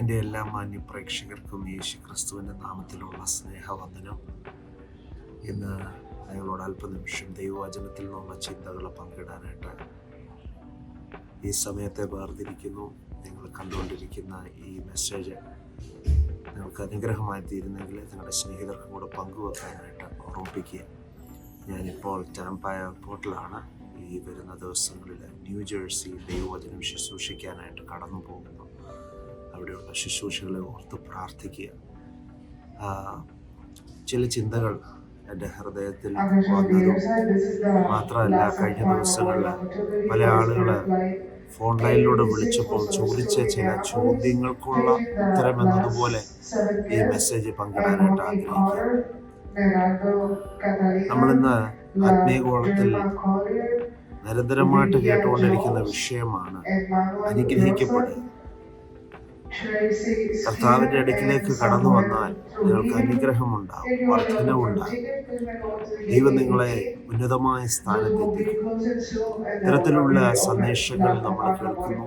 എന്റെ എല്ലാ മാന്യ പ്രേക്ഷകർക്കും യേശു ക്രിസ്തുവിന്റെ നാമത്തിലുള്ള സ്നേഹവന്ദനം. ഇന്ന് നിങ്ങളോട് അല്പനിമിഷം ദൈവവചനത്തിൽ നിന്നുള്ള ചിന്തകൾ പങ്കിടാനായിട്ട് ഈ സമയത്തെ വേർതിരിക്കുന്നു. നിങ്ങൾ കണ്ടുകൊണ്ടിരിക്കുന്ന ഈ മെസ്സേജ് നിങ്ങൾക്ക് അനുഗ്രഹമായി തീരുന്നെങ്കിൽ നിങ്ങളുടെ സ്നേഹിതർക്കും കൂടെ പങ്കുവെക്കാനായിട്ട് ഓർമ്മിപ്പിക്കുക. ഞാനിപ്പോൾ ടാമ്പ പോർട്ടിലാണ്. ഈ വരുന്ന ദിവസങ്ങളിൽ ന്യൂജേഴ്സി ദൈവവചനം ശുശ്രൂഷിക്കാനായിട്ട് കടന്നു പോകുന്നു അവിടെയുള്ള ശുശ്രൂഷകളെ ഓർത്ത് പ്രാർത്ഥിക്കുക. ചില ചിന്തകൾ എന്റെ ഹൃദയത്തിൽ വന്നതും മാത്രമല്ല കഴിഞ്ഞ ദിവസങ്ങളിൽ പല ആളുകൾ ഫോൺ ലൈനിലൂടെ വിളിച്ചപ്പോൾ ചോദിച്ച ചില ചോദ്യങ്ങൾക്കുള്ള ഉത്തരം എന്നതുപോലെ ഈ മെസ്സേജ് പങ്കിടാനായിട്ട് ആഗ്രഹിക്കുക. നമ്മളിന്ന് ആത്മീയകോളത്തിൽ നിരന്തരമായിട്ട് കേട്ടുകൊണ്ടിരിക്കുന്ന വിഷയമാണ് അനുഗ്രഹിക്കപ്പെടുക കർത്താവിന്റെ അടുക്കിലേക്ക് കടന്നു വന്നാൽ നിങ്ങൾക്ക് അനുഗ്രഹമുണ്ടാവും വർധനവുണ്ടാവും. ദൈവം നിങ്ങളെ ഉന്നതമായ സ്ഥാനത്തെത്തിക്കും. ഇത്തരത്തിലുള്ള സന്ദേശങ്ങൾ നമ്മൾ കേൾക്കുന്നു.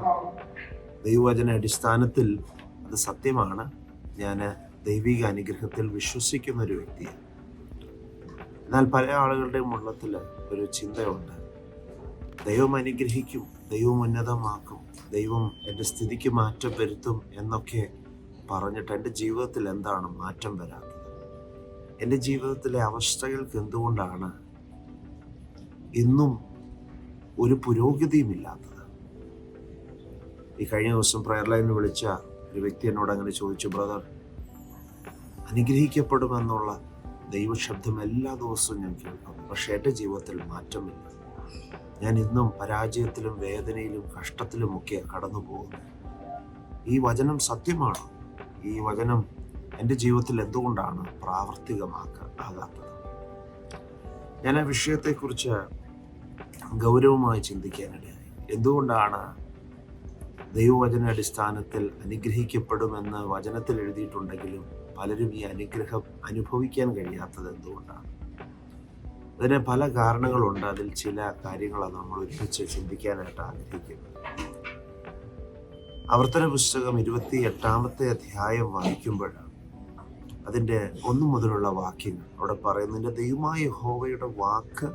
ദൈവവചന അടിസ്ഥാനത്തിൽ അത് സത്യമാണ്. ഞാൻ ദൈവിക അനുഗ്രഹത്തിൽ വിശ്വസിക്കുന്ന ഒരു വ്യക്തിയാണ് എന്നാൽ പല ആളുകളുടെയും ഉള്ളത്തിൽ ഒരു ചിന്തയുണ്ട്. ദൈവം അനുഗ്രഹിക്കും. ദൈവം ഉന്നതമാക്കും ദൈവം എന്റെ സ്ഥിതിക്ക് മാറ്റം വരുത്തും എന്നൊക്കെ പറഞ്ഞിട്ട് എന്റെ ജീവിതത്തിൽ എന്താണ് മാറ്റം വരാത്തത്? എന്റെ ജീവിതത്തിലെ അവസ്ഥകൾക്ക് എന്തുകൊണ്ടാണ് ഇന്നും ഒരു പുരോഗതിയും ഇല്ലാത്തത്? ഈ കഴിഞ്ഞ ദിവസം പ്രയർ ലൈനിൽ വിളിച്ച ഒരു വ്യക്തി എന്നോട് അങ്ങനെ ചോദിച്ചു ബ്രദർ അനുഗ്രഹിക്കപ്പെടുമെന്നുള്ള ദൈവശബ്ദം എല്ലാ ദിവസവും ഞാൻ കേൾക്കും പക്ഷേ എന്റെ ജീവിതത്തിൽ മാറ്റമില്ല. ഞാൻ ഇന്നും പരാജയത്തിലും വേദനയിലും കഷ്ടത്തിലുമൊക്കെ കടന്നു പോകുന്നു. ഈ വചനം സത്യമാണ്? ഈ വചനം എന്റെ ജീവിതത്തിൽ എന്തുകൊണ്ടാണ് പ്രാവർത്തികമാക്കാകാത്തത് ഞാൻ ആ വിഷയത്തെക്കുറിച്ച് ഗൗരവമായി ചിന്തിക്കാനിടയായി. എന്തുകൊണ്ടാണ് ദൈവവചന അടിസ്ഥാനത്തിൽ അനുഗ്രഹിക്കപ്പെടുമെന്ന് വചനത്തിൽ എഴുതിയിട്ടുണ്ടെങ്കിലും പലരും ഈ അനുഗ്രഹം അനുഭവിക്കാൻ കഴിയാത്തത് എന്തുകൊണ്ടാണ്? അതിന് പല കാരണങ്ങളുണ്ട്. അതിൽ ചില കാര്യങ്ങളാണ് നമ്മൾ ഒരുമിച്ച് ചിന്തിക്കാനായിട്ട് ആഗ്രഹിക്കുന്നത്. ആവർത്തന പുസ്തകം ഇരുപത്തി എട്ടാമത്തെ അധ്യായം വായിക്കുമ്പോഴാണ് അതിന്റെ ഒന്നു മുതലുള്ള വാക്യങ്ങൾ. അവിടെ പറയുന്നതിന്റെ ദൈവമായ ഹോവയുടെ വാക്ക്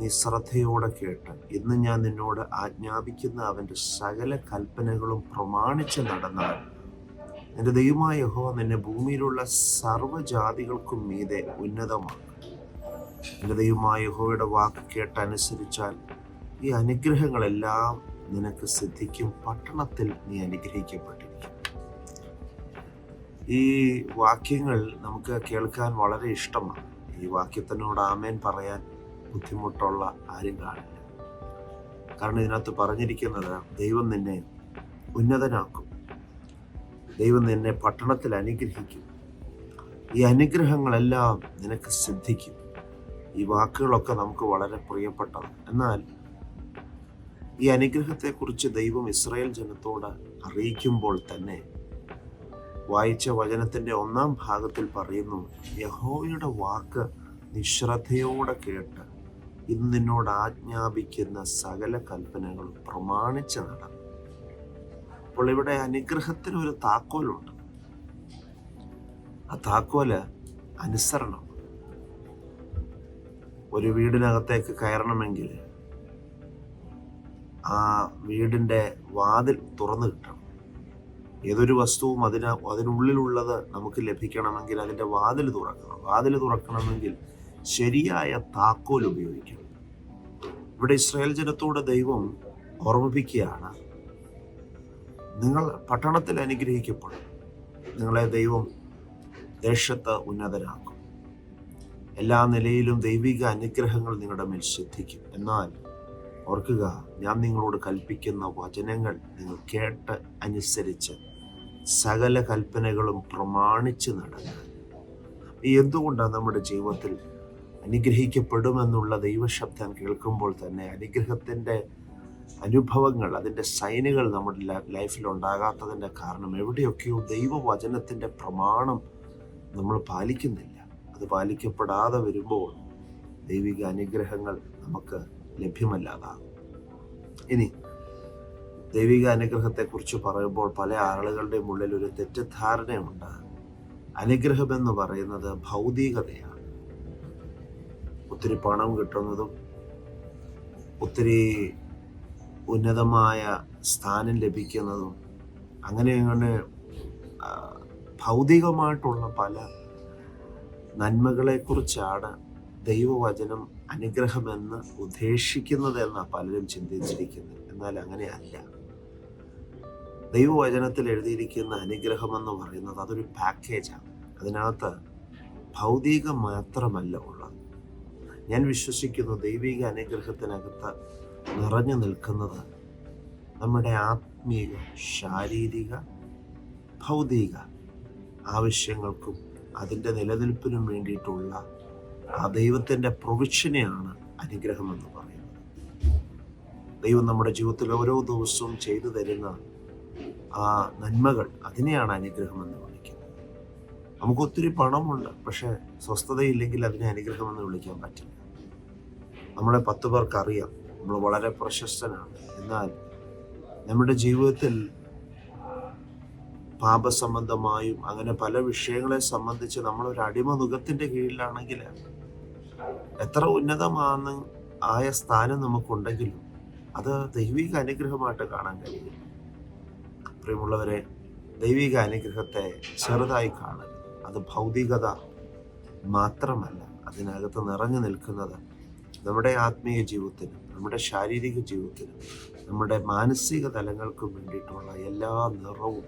നീ ശ്രദ്ധയോടെ കേട്ട്. ഇന്ന് ഞാൻ നിന്നോട് ആജ്ഞാപിക്കുന്ന അവന്റെ സകല കൽപ്പനകളും പ്രമാണിച്ച് നടന്നാൽ നിന്റെ ദൈവമായ യഹോവ നിന്നെ ഭൂമിയിലുള്ള സർവജാതികൾക്കും മീതെ ഉന്നതമാക്കും. നിന്റെ ദൈവമായ യഹോവയുടെ വാക്ക് കേട്ടനുസരിച്ചാൽ ഈ അനുഗ്രഹങ്ങളെല്ലാം നിനക്ക് സിദ്ധിക്കും. പട്ടണത്തിൽ നീ അനുഗ്രഹിക്കപ്പെട്ടിരിക്കും. ഈ വാക്യങ്ങൾ നമുക്ക് കേൾക്കാൻ വളരെ ഇഷ്ടമാണ്. ഈ വാക്യത്തിനോട് ആമേൻ പറയാൻ ബുദ്ധിമുട്ടുള്ള ആരും കാണില്ല. കാരണം ഇതിനകത്ത് പറഞ്ഞിരിക്കുന്നത് ദൈവം നിന്നെ ഉന്നതനാക്കും. ദൈവം നിന്നെ പട്ടണത്തിൽ അനുഗ്രഹിക്കും. ഈ അനുഗ്രഹങ്ങളെല്ലാം നിനക്ക് സിദ്ധിക്കും. ഈ വാക്കുകളൊക്കെ നമുക്ക് വളരെ പ്രിയപ്പെട്ടതാണ് എന്നാൽ ഈ അനുഗ്രഹത്തെക്കുറിച്ച് ദൈവം ഇസ്രായേൽ ജനത്തോട് അറിയിക്കുമ്പോൾ തന്നെ വായിച്ച വചനത്തിന്റെ ഒന്നാം ഭാഗത്തിൽ പറയുന്നു യഹോയുടെ വാക്ക് നിശ്രദ്ധയോടെ കേട്ട് ഇന്ന് നിന്നോട് ആജ്ഞാപിക്കുന്ന സകല കൽപ്പനകളും പ്രമാണിച്ച് നടന്നു അപ്പോൾ ഇവിടെ അനുഗ്രഹത്തിന് ഒരു താക്കോലുണ്ട്. ആ താക്കോൽ അനുസരണം. ഒരു വീടിനകത്തേക്ക് കയറണമെങ്കിൽ ആ വീടിന്റെ വാതിൽ തുറന്നു കിട്ടണം. ഏതൊരു വസ്തുവും അതിന് അതിനുള്ളിലുള്ളത് നമുക്ക് ലഭിക്കണമെങ്കിൽ അതിന്റെ വാതിൽ തുറക്കണം. വാതിൽ തുറക്കണമെങ്കിൽ ശരിയായ താക്കോൽ ഉപയോഗിക്കണം. ഇവിടെ ഇസ്രായേൽ ജനത്തോട് ദൈവം ഓർമ്മിപ്പിക്കുകയാണ് നിങ്ങൾ പട്ടണത്തിൽ അനുഗ്രഹിക്കപ്പെടും. നിങ്ങളെ ദൈവം ദേശത്ത് ഉന്നതരാക്കും. എല്ലാ നിലയിലും ദൈവിക അനുഗ്രഹങ്ങൾ നിങ്ങളുടെ മേൽ ശ്രദ്ധിക്കും. എന്നാൽ ഓർക്കുക ഞാൻ നിങ്ങളോട് കൽപ്പിക്കുന്ന വചനങ്ങൾ നിങ്ങൾ കേട്ട് അനുസരിച്ച് സകല കൽപ്പനകളും പ്രമാണിച്ച് നടക്കുക. എന്തുകൊണ്ടാണ് നമ്മുടെ ജീവിതത്തിൽ അനുഗ്രഹിക്കപ്പെടുമെന്നുള്ള ദൈവശബ്ദം കേൾക്കുമ്പോൾ തന്നെ അനുഗ്രഹത്തിന്റെ അനുഭവങ്ങൾ അതിന്റെ സൈനുകൾ നമ്മുടെ ലൈഫിൽ ഉണ്ടാകാത്തതിന്റെ കാരണം എവിടെയൊക്കെയോ ദൈവവചനത്തിന്റെ പ്രമാണം നമ്മൾ പാലിക്കുന്നില്ല. അത് പാലിക്കപ്പെടാതെ വരുമ്പോൾ ദൈവിക അനുഗ്രഹങ്ങൾ നമുക്ക് ലഭ്യമല്ലാതാകും. ഇനി ദൈവിക അനുഗ്രഹത്തെക്കുറിച്ച് പറയുമ്പോൾ പല ആളുകളുടെയും ഉള്ളിൽ ഒരു തെറ്റിദ്ധാരണയുണ്ട്. അനുഗ്രഹം എന്ന് പറയുന്നത് ഭൗതികതയാണ്. ഒത്തിരി പണം കിട്ടുന്നതും ഒത്തിരി ഉന്നതമായ സ്ഥാനം ലഭിക്കുന്നതും അങ്ങനെ അങ്ങനെ ഭൗതികമായിട്ടുള്ള പല നന്മകളെക്കുറിച്ചാണ് ദൈവവചനം അനുഗ്രഹമെന്ന് ഉദ്ദേശിക്കുന്നത് എന്നാണ് പലരും ചിന്തിച്ചിരിക്കുന്നത്. എന്നാൽ അങ്ങനെയല്ല. ദൈവവചനത്തിൽ എഴുതിയിരിക്കുന്ന അനുഗ്രഹം എന്ന് പറയുന്നത് അതൊരു പാക്കേജാണ്. അതിനകത്ത് ഭൗതികം മാത്രമല്ല ഉള്ളത്. ഞാൻ വിശ്വസിക്കുന്നു ദൈവിക അനുഗ്രഹത്തിനകത്ത് നിറഞ്ഞു നിൽക്കുന്നത് നമ്മുടെ ആത്മീക ശാരീരിക ഭൗതിക ആവശ്യങ്ങൾക്കും അതിന്റെ നിലനിൽപ്പിനും വേണ്ടിയിട്ടുള്ള ആ ദൈവത്തിന്റെ പ്രൊവിഷനെയാണ് അനുഗ്രഹം എന്ന് പറയുന്നത്. ദൈവം നമ്മുടെ ജീവിതത്തിൽ ഓരോ ദിവസവും ചെയ്തു തരുന്ന ആ നന്മകൾ അതിനെയാണ് അനുഗ്രഹം എന്ന് വിളിക്കുന്നത്. നമുക്ക് ഒത്തിരി പണമുണ്ട് പക്ഷേ സ്വസ്ഥതയില്ലെങ്കിൽ അതിനെ അനുഗ്രഹം എന്ന് വിളിക്കാൻ പറ്റില്ല. നമ്മളെ പത്ത് പേർക്ക് അറിയാം നമ്മൾ വളരെ പ്രശസ്തനാണ്. എന്നാൽ നമ്മുടെ ജീവിതത്തിൽ പാപസംബന്ധമായും അങ്ങനെ പല വിഷയങ്ങളെ സംബന്ധിച്ച് അടിമ മുഖത്തിന്റെ കീഴിലാണെങ്കിൽ എത്ര ഉന്നതമാണ് ആയ സ്ഥാനം നമുക്കുണ്ടെങ്കിലും അത് ദൈവിക അനുഗ്രഹമായിട്ട് കാണാൻ കഴിയും പ്രിയമുള്ളവരെ ദൈവിക അനുഗ്രഹത്തെ ചെറുതായി കാണരുത് അത് ഭൗതികത മാത്രമല്ല അതിനകത്ത് നിറഞ്ഞു നിൽക്കുന്നത് നമ്മുടെ ആത്മീയ ജീവിതത്തിനും നമ്മുടെ ശാരീരിക ജീവിതത്തിനും നമ്മുടെ മാനസിക തലങ്ങൾക്കും വേണ്ടിയിട്ടുള്ള എല്ലാ നിറവും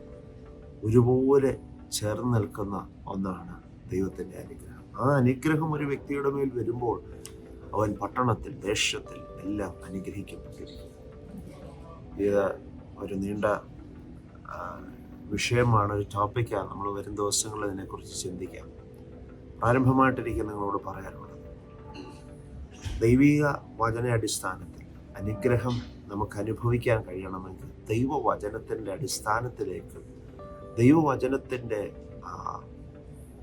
ഒരുപോലെ ചേർന്ന് നിൽക്കുന്ന ഒന്നാണ് ദൈവത്തിന്റെ അനുഗ്രഹം. ആ അനുഗ്രഹം ഒരു വ്യക്തിയുടെ മേൽ വരുമ്പോൾ അവൻ പട്ടണത്തിൽ ദേശത്തിൽ എല്ലാം അനുഗ്രഹിക്കപ്പെട്ടിരിക്കും ഇത് ഒരു നീണ്ട വിഷയമാണ് ഒരു ടോപ്പിക്കാണ് നമ്മൾ വരും ദിവസങ്ങളിൽ ഇതിനെക്കുറിച്ച് ചിന്തിക്കാം. പ്രാരംഭമായിട്ടിരിക്കും നിങ്ങളോട് പറയാനുള്ളത് ദൈവിക വചന അടിസ്ഥാനത്തിൽ അനുഗ്രഹം നമുക്ക് അനുഭവിക്കാൻ കഴിയണമെങ്കിൽ ദൈവവചനത്തിന്റെ അടിസ്ഥാനത്തിലേക്ക് ദൈവവചനത്തിന്റെ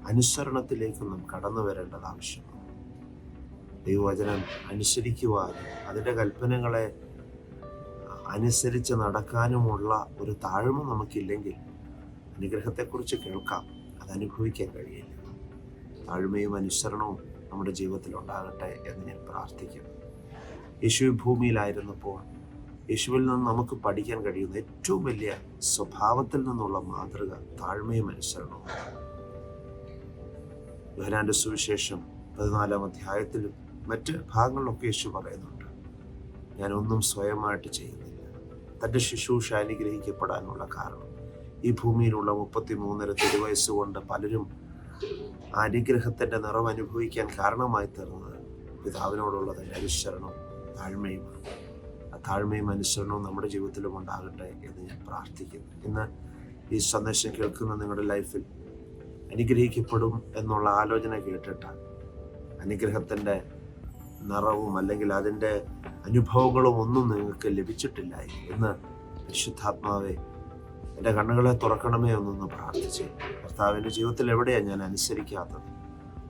അനുസരണത്തിലേക്ക് നാം കടന്നു വരേണ്ടത് ആവശ്യമാണ്. ദൈവവചനം അനുസരിക്കുവാനും അതിന്റെ കൽപ്പനകളെ അനുസരിച്ച് നടക്കാനുമുള്ള ഒരു താഴ്മ നമുക്കില്ലെങ്കിൽ അനുഗ്രഹത്തെക്കുറിച്ച് കേൾക്കാം. അത് കഴിയില്ല. താഴ്മയും അനുസരണവും നമ്മുടെ ജീവിതത്തിൽ ഉണ്ടാകട്ടെ എന്ന് ഞാൻ പ്രാർത്ഥിക്കുന്നു. യേശു ഭൂമിയിലായിരുന്നപ്പോൾ യേശുവിൽ നിന്ന് നമുക്ക് പഠിക്കാൻ കഴിയുന്ന ഏറ്റവും വലിയ സ്വഭാവത്തിൽ നിന്നുള്ള മാതൃക താഴ്മയും അനുസരണവും. യോഹനാന്റെ സുവിശേഷം പതിനാലാം അധ്യായത്തിലും മറ്റ് ഭാഗങ്ങളിലൊക്കെ യേശു പറയുന്നുണ്ട് ഞാൻ ഒന്നും സ്വയമായിട്ട് ചെയ്യുന്നില്ല. തന്റെ ശുശ്രൂഷ അനുഗ്രഹിക്കപ്പെടാനുള്ള കാരണം. ഈ ഭൂമിയിലുള്ള മുപ്പത്തി മൂന്നര തിരുവയസ് കൊണ്ട് പലരും അനുഗ്രഹത്തിന്റെ നിറം അനുഭവിക്കാൻ കാരണമായി തീർന്നത് പിതാവിനോടുള്ള തന്റെ അനുസരണവും താഴ്മയുമാണ്. താഴ്മയും അനുസരണവും നമ്മുടെ ജീവിതത്തിലും ഉണ്ടാകട്ടെ എന്ന് ഞാൻ പ്രാർത്ഥിക്കുന്നു. ഇന്ന് ഈ സന്ദേശം കേൾക്കുന്ന നിങ്ങളുടെ ലൈഫിൽ അനുഗ്രഹിക്കപ്പെടും എന്നുള്ള ആലോചന കേട്ടിട്ട് അനുഗ്രഹത്തിന്റെ നിറവും അല്ലെങ്കിൽ അതിന്റെ അനുഭവങ്ങളും ഒന്നും നിങ്ങൾക്ക് ലഭിച്ചിട്ടില്ല. എന്ന് പരിശുദ്ധാത്മാവെ എന്റെ കണ്ണുകളെ തുറക്കണമേ എന്നൊന്ന് പ്രാർത്ഥിച്ച് കർത്താവിന്റെ ജീവിതത്തിൽ എവിടെയാണ് ഞാൻ അനുസരിക്കാത്തത്?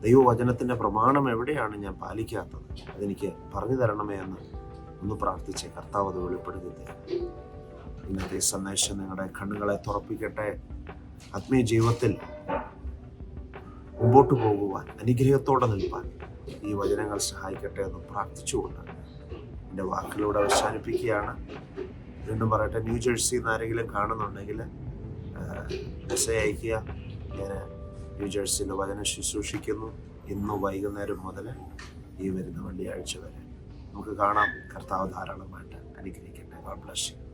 ദൈവവചനത്തിന്റെ പ്രമാണം എവിടെയാണ് ഞാൻ പാലിക്കാത്തത്? അതെനിക്ക് പറഞ്ഞു തരണമേ എന്ന് ഒന്ന് പ്രാർത്ഥിച്ച് കർത്താവ് അത് വെളിപ്പെടുത്തി ഇന്നത്തെ സന്ദേശം നിങ്ങളുടെ കണ്ണുകളെ തുറപ്പിക്കട്ടെ. ആത്മീയ ജീവിതത്തിൽ മുമ്പോട്ട് പോകുവാൻ അനുഗ്രഹത്തോടെ നിൽപ്പാൻ ഈ വചനങ്ങൾ സഹായിക്കട്ടെ എന്ന് പ്രാർത്ഥിച്ചുകൊണ്ട് എന്റെ വാക്കിലൂടെ അവസാനിപ്പിക്കുകയാണ്. വീണ്ടും പറയട്ടെ ന്യൂ ജേഴ്സിയിൽ നിന്ന് ആരെങ്കിലും കാണുന്നുണ്ടെങ്കിൽ മെസ്സേജ് അയക്കുക ഞാൻ ന്യൂ ജേഴ്സിയിൽ വചനം ശുശ്രൂഷിക്കുന്നു. ഇന്ന് വൈകുന്നേരം മുതൽ ഈ വരുന്ന വെള്ളിയാഴ്ച വരെ. നമുക്ക് കാണാം. കർത്താവ് ധാരാളമായിട്ട് അനുഗ്രഹിക്കട്ടെ. God bless you